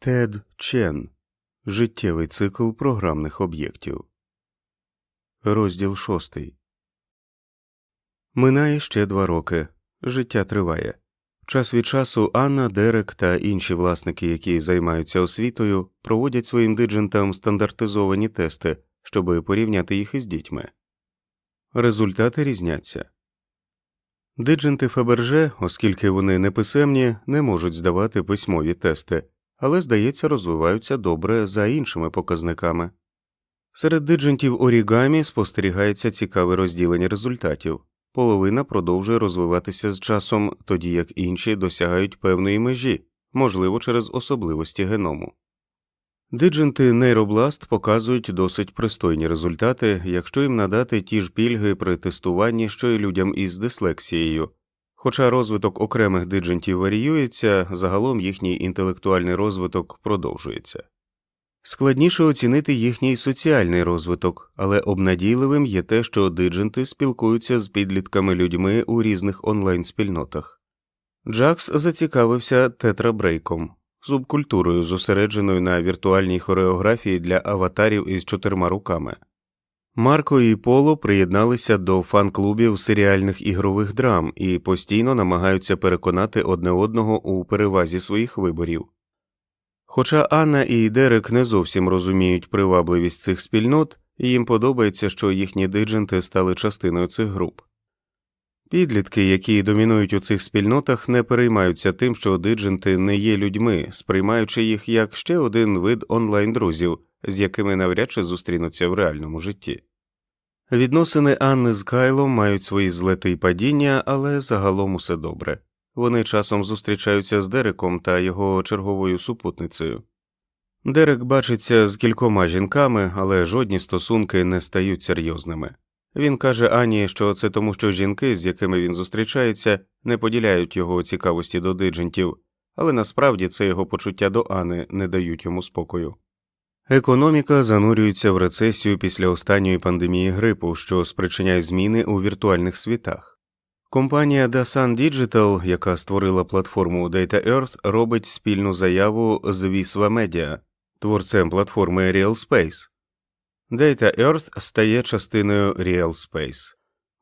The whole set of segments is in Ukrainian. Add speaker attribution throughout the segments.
Speaker 1: Тед Чен Життєвий цикл програмних об'єктів. Розділ шостий. Минає ще два роки. Життя триває. Час від часу Анна, Дерек та інші власники, які займаються освітою, проводять своїм диджентам стандартизовані тести, щоб порівняти їх із дітьми. Результати різняться. Дидженти Фаберже, оскільки вони неписемні, не можуть здавати письмові тести, але, здається, розвиваються добре за іншими показниками. Серед диджентів орігамі спостерігається цікаве розділення результатів половина продовжує розвиватися з часом, тоді як інші досягають певної межі, можливо, через особливості геному. Дидженти нейробласт показують досить пристойні результати, якщо їм надати ті ж пільги при тестуванні, що й людям із дислексією. Хоча розвиток окремих диджентів варіюється, загалом їхній інтелектуальний розвиток продовжується. Складніше оцінити їхній соціальний розвиток, але обнадійливим є те, що дидженти спілкуються з підлітками людьми у різних онлайн спільнотах. Джакс зацікавився тетрабрейком, субкультурою, зосередженою на віртуальній хореографії для аватарів із чотирма руками. Марко і Поло приєдналися до фан-клубів серіальних ігрових драм і постійно намагаються переконати одне одного у перевазі своїх виборів. Хоча Анна і Дерек не зовсім розуміють привабливість цих спільнот, їм подобається, що їхні дидженти стали частиною цих груп. Підлітки, які домінують у цих спільнотах, не переймаються тим, що дидженти не є людьми, сприймаючи їх як ще один вид онлайн друзів, з якими навряд чи зустрінуться в реальному житті. Відносини Анни з Кайлом мають свої злети й падіння, але загалом усе добре. Вони часом зустрічаються з Дереком та його черговою супутницею. Дерек бачиться з кількома жінками, але жодні стосунки не стають серйозними. Він каже Ані, що це тому, що жінки, з якими він зустрічається, не поділяють його цікавості до диджентів, але насправді це його почуття до Ани не дають йому спокою. Економіка занурюється в рецесію після останньої пандемії грипу, що спричиняє зміни у віртуальних світах. Компанія Dasan Digital, яка створила платформу Data Earth, робить спільну заяву з Visva Media, творцем платформи RealSpace. Data Earth стає частиною RealSpace.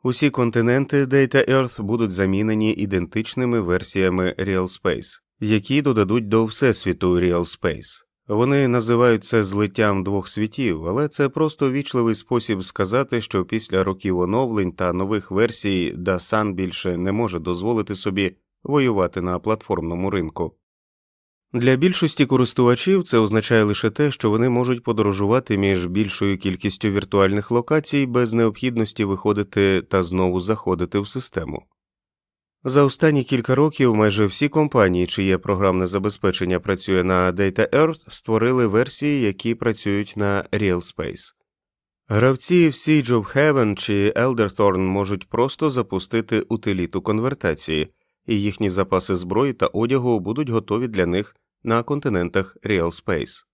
Speaker 1: Усі континенти Data Earth будуть замінені ідентичними версіями RealSpace, які додадуть до всесвіту RealSpace. Вони називають це злиттям двох світів, але це просто вічливий спосіб сказати, що після років оновлень та нових версій Dasan більше не може дозволити собі воювати на платформному ринку. Для більшості користувачів це означає лише те, що вони можуть подорожувати між більшою кількістю віртуальних локацій без необхідності виходити та знову заходити в систему. За останні кілька років майже всі компанії, чиє програмне забезпечення працює на Data Earth, створили версії, які працюють на RealSpace. Гравці в Siege of Heaven чи Elderthorn можуть просто запустити утиліту конвертації, і їхні запаси зброї та одягу будуть готові для них на континентах RealSpace.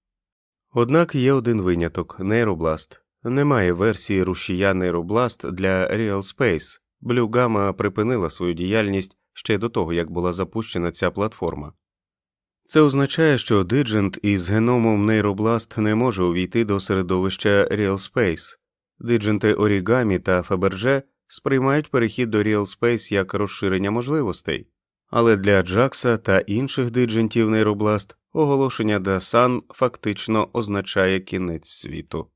Speaker 1: Однак є один виняток нейробласт. Немає версії рушія нейробласт для RealSpace. Blue Gamma припинила свою діяльність ще до того, як була запущена ця платформа. Це означає, що диджент із геномом нейробласт не може увійти до середовища RealSpace. Дидженти Origami та Faberge сприймають перехід до RealSpace як розширення можливостей, але для Джакса та інших диджентів нейробласт оголошення Dasan фактично означає кінець світу.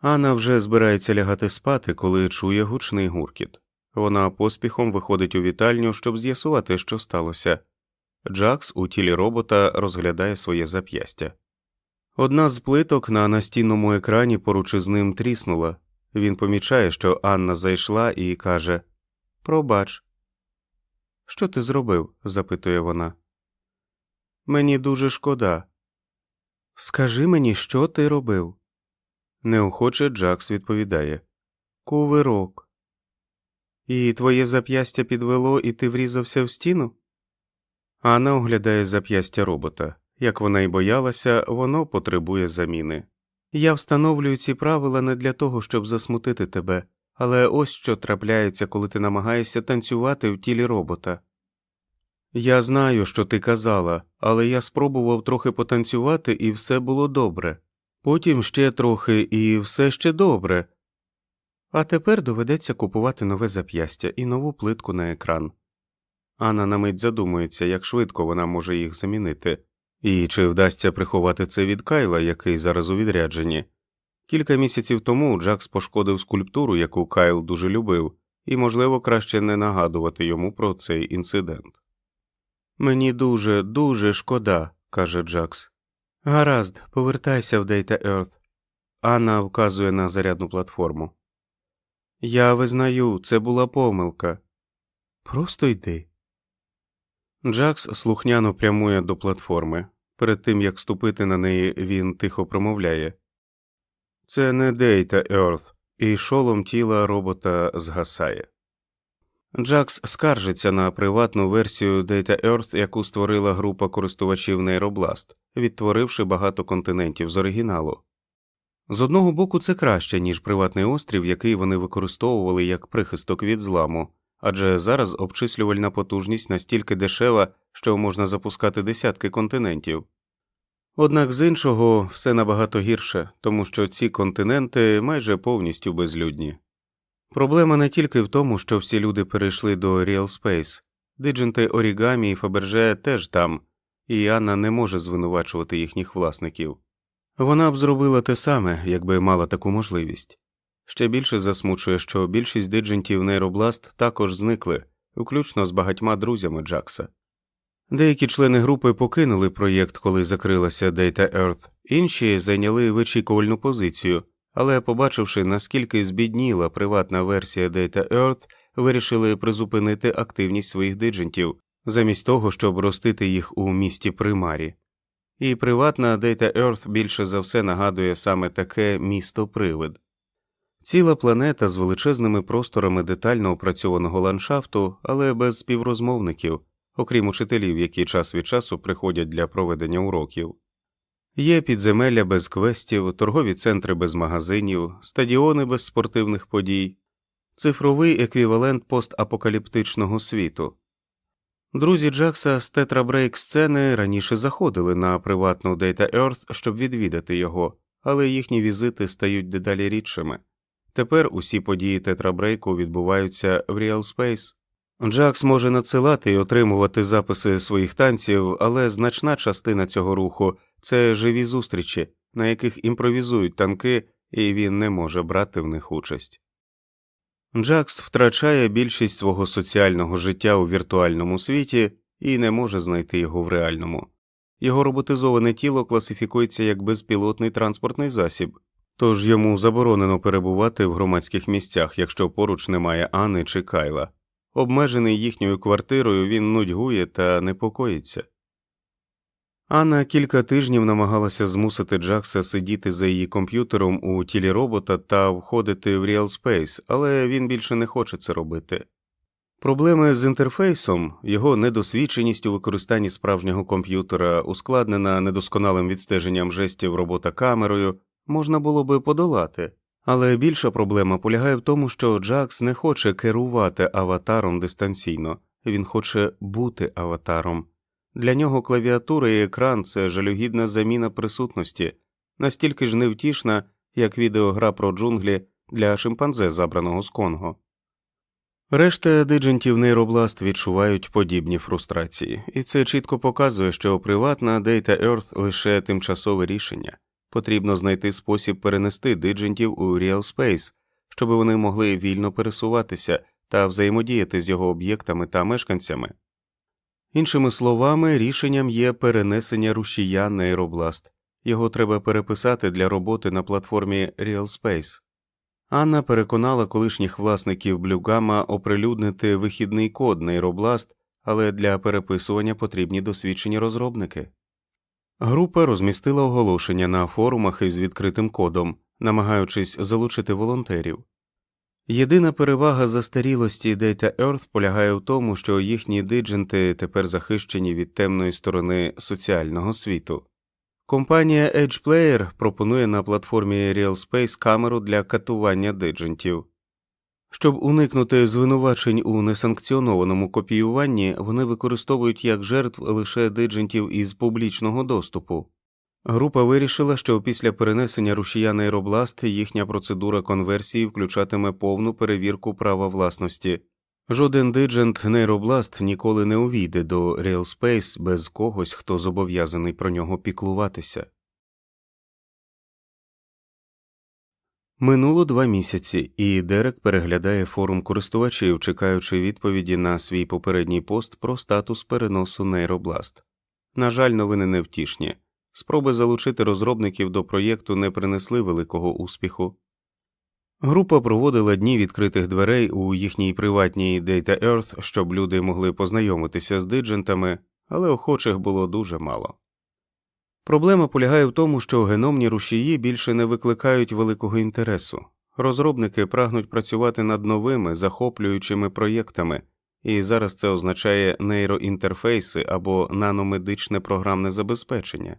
Speaker 1: Анна вже збирається лягати спати, коли чує гучний гуркіт. Вона поспіхом виходить у вітальню, щоб з'ясувати, що сталося. Джакс у тілі робота розглядає своє зап'ястя. Одна з плиток на настінному екрані поруч із ним тріснула. Він помічає, що Анна зайшла і каже Пробач. Що ти зробив? запитує вона. Мені дуже шкода. Скажи мені, що ти робив? Неохоче Джакс відповідає Кувирок. І твоє зап'ястя підвело, і ти врізався в стіну? Анна оглядає зап'ястя робота. Як вона й боялася, воно потребує заміни. Я встановлюю ці правила не для того, щоб засмутити тебе, але ось що трапляється, коли ти намагаєшся танцювати в тілі робота. Я знаю, що ти казала, але я спробував трохи потанцювати, і все було добре. Потім ще трохи, і все ще добре. А тепер доведеться купувати нове зап'ястя і нову плитку на екран. Анна на мить задумується, як швидко вона може їх замінити, і чи вдасться приховати це від Кайла, який зараз у відрядженні. Кілька місяців тому Джакс пошкодив скульптуру, яку Кайл дуже любив, і, можливо, краще не нагадувати йому про цей інцидент. Мені дуже, дуже шкода, каже Джакс. Гаразд, повертайся в Data Earth. Анна вказує на зарядну платформу. Я визнаю, це була помилка. Просто йди. Джакс слухняно прямує до платформи. Перед тим як ступити на неї, він тихо промовляє Це не Data Earth, і шолом тіла робота згасає. Джакс скаржиться на приватну версію Data Earth, яку створила група користувачів Нейробласт, відтворивши багато континентів з оригіналу. З одного боку, це краще, ніж приватний острів, який вони використовували як прихисток від зламу, адже зараз обчислювальна потужність настільки дешева, що можна запускати десятки континентів. Однак з іншого все набагато гірше, тому що ці континенти майже повністю безлюдні. Проблема не тільки в тому, що всі люди перейшли до Real Space. диджинти Орігамі і Фаберже теж там, і Анна не може звинувачувати їхніх власників. Вона б зробила те саме, якби мала таку можливість. Ще більше засмучує, що більшість диджентів нейробласт також зникли, включно з багатьма друзями Джакса. Деякі члени групи покинули проєкт, коли закрилася Data Earth, інші зайняли вичікувальну позицію, але, побачивши, наскільки збідніла приватна версія Data Earth, вирішили призупинити активність своїх диджентів, замість того, щоб ростити їх у місті примарі. І приватна Data Earth більше за все нагадує саме таке місто привид. Ціла планета з величезними просторами детально опрацьованого ландшафту, але без співрозмовників, окрім учителів, які час від часу приходять для проведення уроків. Є підземелля без квестів, торгові центри без магазинів, стадіони без спортивних подій, цифровий еквівалент постапокаліптичного світу. Друзі Джакса з тетрабрейк сцени раніше заходили на приватну Data Earth, щоб відвідати його, але їхні візити стають дедалі рідшими. Тепер усі події тетрабрейку відбуваються в Real Space. Джакс може надсилати і отримувати записи своїх танців, але значна частина цього руху це живі зустрічі, на яких імпровізують танки, і він не може брати в них участь. Джакс втрачає більшість свого соціального життя у віртуальному світі і не може знайти його в реальному. Його роботизоване тіло класифікується як безпілотний транспортний засіб, тож йому заборонено перебувати в громадських місцях, якщо поруч немає Ани чи Кайла. Обмежений їхньою квартирою він нудьгує та непокоїться. Анна кілька тижнів намагалася змусити Джакса сидіти за її комп'ютером у тілі робота та входити в Real Space, але він більше не хоче це робити. Проблеми з інтерфейсом, його недосвідченість у використанні справжнього комп'ютера, ускладнена недосконалим відстеженням жестів робота камерою, можна було би подолати, але більша проблема полягає в тому, що Джакс не хоче керувати аватаром дистанційно, він хоче бути аватаром. Для нього клавіатура і екран це жалюгідна заміна присутності, настільки ж невтішна, як відеогра про джунглі для шимпанзе, забраного з Конго. Решта диджентів нейробласт відчувають подібні фрустрації, і це чітко показує, що приватна Data Earth лише тимчасове рішення потрібно знайти спосіб перенести диджентів у Real Space, щоб вони могли вільно пересуватися та взаємодіяти з його об'єктами та мешканцями. Іншими словами, рішенням є перенесення рушія нейробласт. Його треба переписати для роботи на платформі RealSpace. Анна переконала колишніх власників Блюгама оприлюднити вихідний код нейробласт, але для переписування потрібні досвідчені розробники. Група розмістила оголошення на форумах із відкритим кодом, намагаючись залучити волонтерів. Єдина перевага застарілості Data Earth полягає в тому, що їхні дидженти тепер захищені від темної сторони соціального світу. Компанія EdgePlayer пропонує на платформі RealSpace камеру для катування диджентів. Щоб уникнути звинувачень у несанкціонованому копіюванні, вони використовують як жертв лише диджентів із публічного доступу. Група вирішила, що після перенесення рушія нейробласт їхня процедура конверсії включатиме повну перевірку права власності. Жоден диджент нейробласт ніколи не увійде до RealSpace без когось, хто зобов'язаний про нього піклуватися. Минуло два місяці, і Дерек переглядає форум користувачів, чекаючи відповіді на свій попередній пост про статус переносу нейробласт. На жаль, новини невтішні. Спроби залучити розробників до проєкту не принесли великого успіху. Група проводила дні відкритих дверей у їхній приватній Data Earth, щоб люди могли познайомитися з диджентами, але охочих було дуже мало. Проблема полягає в тому, що геномні рушії більше не викликають великого інтересу. Розробники прагнуть працювати над новими захоплюючими проєктами, і зараз це означає нейроінтерфейси або наномедичне програмне забезпечення.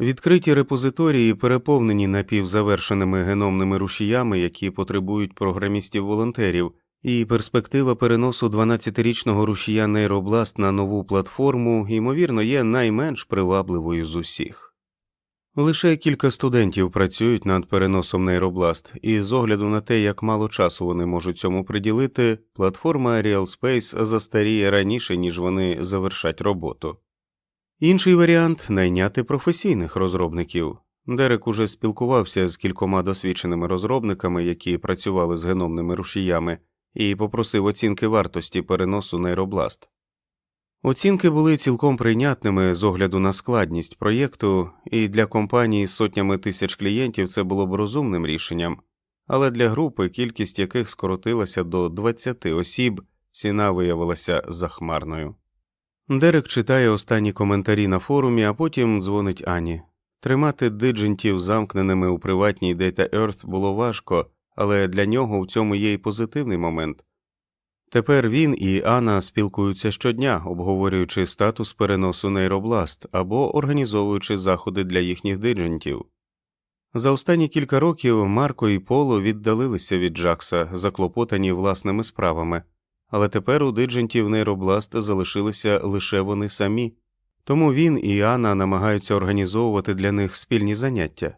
Speaker 1: Відкриті репозиторії переповнені напівзавершеними геномними рушіями, які потребують програмістів волонтерів, і перспектива переносу 12-річного рушія нейробласт на нову платформу, ймовірно, є найменш привабливою з усіх. Лише кілька студентів працюють над переносом нейробласт, і з огляду на те, як мало часу вони можуть цьому приділити, платформа RealSpace застаріє раніше, ніж вони завершать роботу. Інший варіант найняти професійних розробників. Дерек уже спілкувався з кількома досвідченими розробниками, які працювали з геномними рушіями, і попросив оцінки вартості переносу нейробласт. Оцінки були цілком прийнятними з огляду на складність проєкту, і для компанії з сотнями тисяч клієнтів це було б розумним рішенням, але для групи, кількість яких скоротилася до 20 осіб, ціна виявилася захмарною. Дерек читає останні коментарі на форумі, а потім дзвонить Ані. Тримати диджентів замкненими у приватній Data Earth було важко, але для нього в цьому є й позитивний момент. Тепер він і Анна спілкуються щодня, обговорюючи статус переносу нейробласт або організовуючи заходи для їхніх диджентів. За останні кілька років Марко і Поло віддалилися від Джакса, заклопотані власними справами, але тепер у диджентів нейробласт залишилися лише вони самі, тому він і Анна намагаються організовувати для них спільні заняття.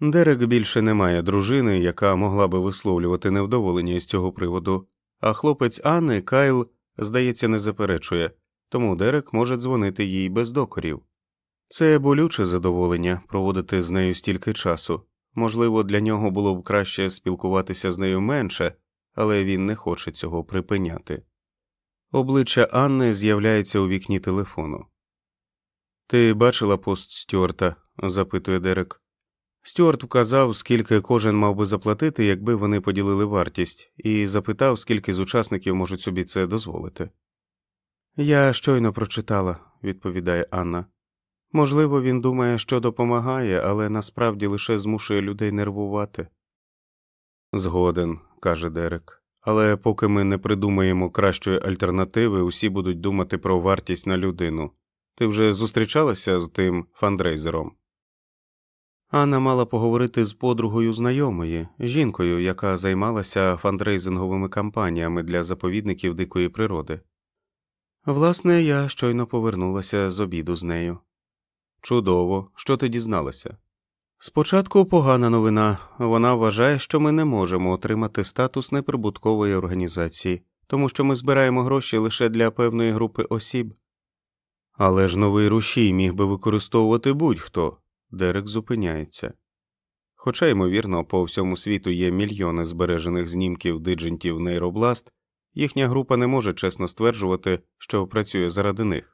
Speaker 1: Дерек більше не має дружини, яка могла би висловлювати невдоволення з цього приводу, а хлопець Анни Кайл, здається, не заперечує, тому Дерек може дзвонити їй без докорів. Це болюче задоволення проводити з нею стільки часу. Можливо, для нього було б краще спілкуватися з нею менше, але він не хоче цього припиняти. Обличчя Анни з'являється у вікні телефону. Ти бачила пост Стюарта? запитує Дерек. Стюарт вказав, скільки кожен мав би заплатити, якби вони поділили вартість, і запитав, скільки з учасників можуть собі це дозволити. Я щойно прочитала, відповідає Анна. Можливо, він думає, що допомагає, але насправді лише змушує людей нервувати. Згоден, каже Дерек. Але поки ми не придумаємо кращої альтернативи, усі будуть думати про вартість на людину. Ти вже зустрічалася з тим фандрейзером? Анна мала поговорити з подругою знайомої, жінкою, яка займалася фандрейзинговими кампаніями для заповідників дикої природи. Власне, я щойно повернулася з обіду з нею. Чудово, що ти дізналася? Спочатку погана новина вона вважає, що ми не можемо отримати статус неприбуткової організації, тому що ми збираємо гроші лише для певної групи осіб. Але ж новий рушій міг би використовувати будь-хто. Дерек зупиняється. Хоча, ймовірно, по всьому світу є мільйони збережених знімків диджентів нейробласт, їхня група не може чесно стверджувати, що працює заради них.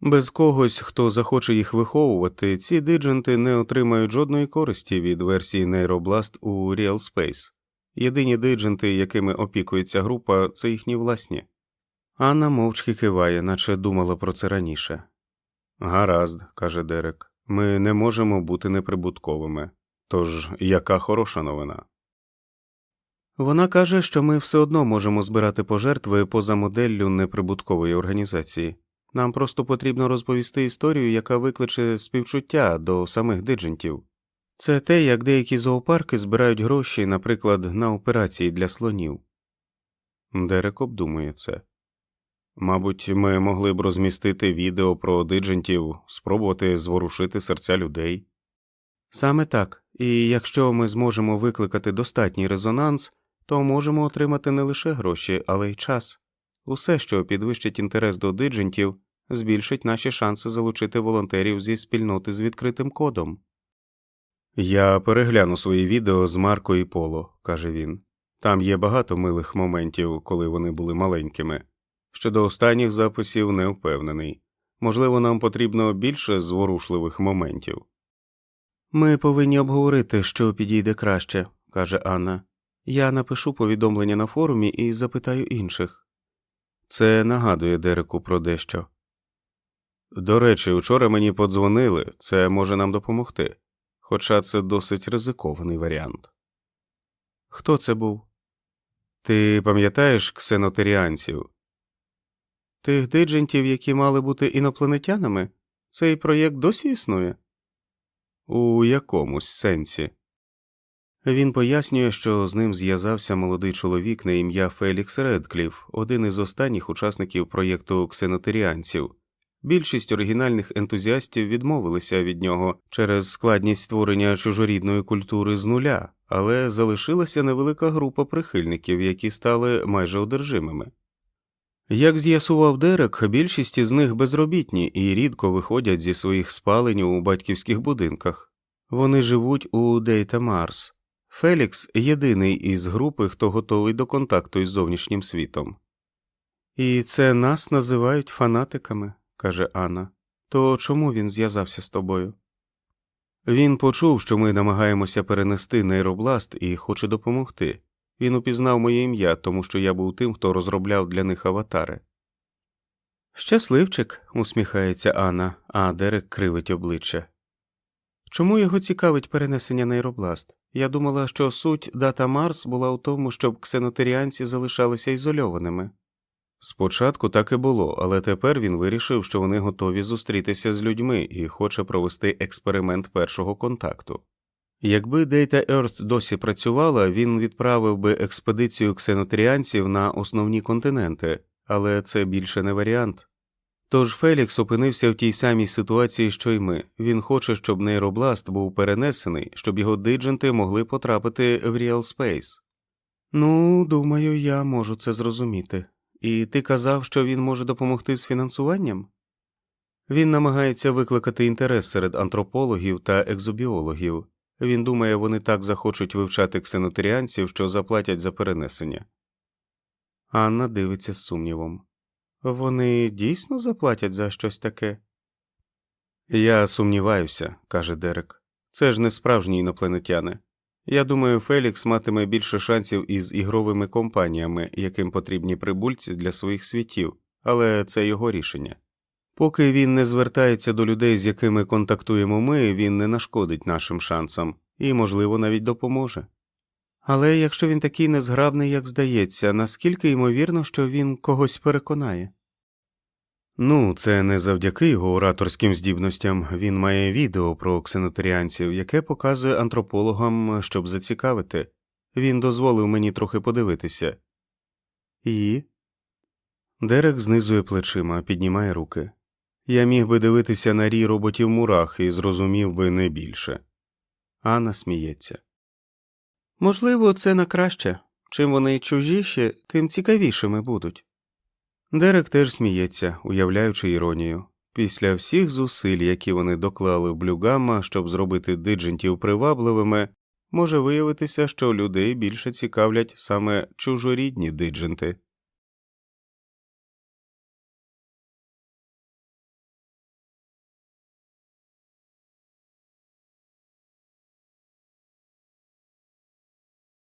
Speaker 1: Без когось, хто захоче їх виховувати, ці дидженти не отримають жодної користі від версії нейробласт у RealSpace. Єдині дидженти, якими опікується група, це їхні власні. Анна мовчки киває, наче думала про це раніше. Гаразд, каже Дерек. Ми не можемо бути неприбутковими. Тож яка хороша новина? Вона каже, що ми все одно можемо збирати пожертви поза моделлю неприбуткової організації. Нам просто потрібно розповісти історію, яка викличе співчуття до самих диджентів. Це те, як деякі зоопарки збирають гроші, наприклад, на операції для слонів. Дерек обдумує це. Мабуть, ми могли б розмістити відео про диджентів, спробувати зворушити серця людей. Саме так, і якщо ми зможемо викликати достатній резонанс, то можемо отримати не лише гроші, але й час. Усе, що підвищить інтерес до диджентів, збільшить наші шанси залучити волонтерів зі спільноти з відкритим кодом. Я перегляну свої відео з Марко і Поло, каже він. Там є багато милих моментів, коли вони були маленькими. Щодо останніх записів не впевнений. Можливо, нам потрібно більше зворушливих моментів. Ми повинні обговорити, що підійде краще, каже Анна. Я напишу повідомлення на форумі і запитаю інших. Це нагадує Дереку про дещо. До речі, вчора мені подзвонили, це може нам допомогти, хоча це досить ризикований варіант. Хто це був? Ти пам'ятаєш ксенотеріанців? Тих диджентів, які мали бути інопланетянами? Цей проєкт досі існує? У якомусь сенсі. Він пояснює, що з ним зв'язався молодий чоловік на ім'я Фелікс Редкліф, один із останніх учасників проєкту ксенотеріанців. Більшість оригінальних ентузіастів відмовилися від нього через складність створення чужорідної культури з нуля, але залишилася невелика група прихильників, які стали майже одержимими. Як з'ясував Дерек, більшість із них безробітні і рідко виходять зі своїх спалень у батьківських будинках. Вони живуть у Дейта Марс. Фелікс єдиний із групи, хто готовий до контакту із зовнішнім світом. І це нас називають фанатиками, каже Анна. То чому він зв'язався з тобою? Він почув, що ми намагаємося перенести нейробласт і хоче допомогти. Він упізнав моє ім'я, тому що я був тим, хто розробляв для них аватари. Щасливчик, усміхається Анна, а Дерек кривить обличчя. Чому його цікавить перенесення нейробласт? Я думала, що суть дата Марс була у тому, щоб ксенотеріанці залишалися ізольованими. Спочатку так і було, але тепер він вирішив, що вони готові зустрітися з людьми і хоче провести експеримент першого контакту. Якби Data Earth досі працювала, він відправив би експедицію ксенотеріанців на основні континенти, але це більше не варіант. Тож Фелікс опинився в тій самій ситуації, що й ми. Він хоче, щоб нейробласт був перенесений, щоб його дидженти могли потрапити в Real Space. Ну, думаю, я можу це зрозуміти. І ти казав, що він може допомогти з фінансуванням? Він намагається викликати інтерес серед антропологів та екзобіологів. Він думає, вони так захочуть вивчати ксенотеріанців, що заплатять за перенесення. Анна дивиться з сумнівом. Вони дійсно заплатять за щось таке? Я сумніваюся, каже Дерек. Це ж не справжні інопланетяни. Я думаю, Фелікс матиме більше шансів із ігровими компаніями, яким потрібні прибульці для своїх світів, але це його рішення. Поки він не звертається до людей, з якими контактуємо ми, він не нашкодить нашим шансам і, можливо, навіть допоможе. Але якщо він такий незграбний, як здається, наскільки ймовірно, що він когось переконає? Ну, це не завдяки його ораторським здібностям. Він має відео про ксенотеріанців, яке показує антропологам, щоб зацікавити. Він дозволив мені трохи подивитися. І. Дерек знизує плечима, піднімає руки. Я міг би дивитися на рій роботів мурах і зрозумів би не більше. Анна сміється. Можливо, це на краще. Чим вони чужіші, тим цікавішими будуть. Дерек теж сміється, уявляючи іронію. Після всіх зусиль, які вони доклали в блюгамма, щоб зробити диджентів привабливими, може виявитися, що людей більше цікавлять саме чужорідні дидженти.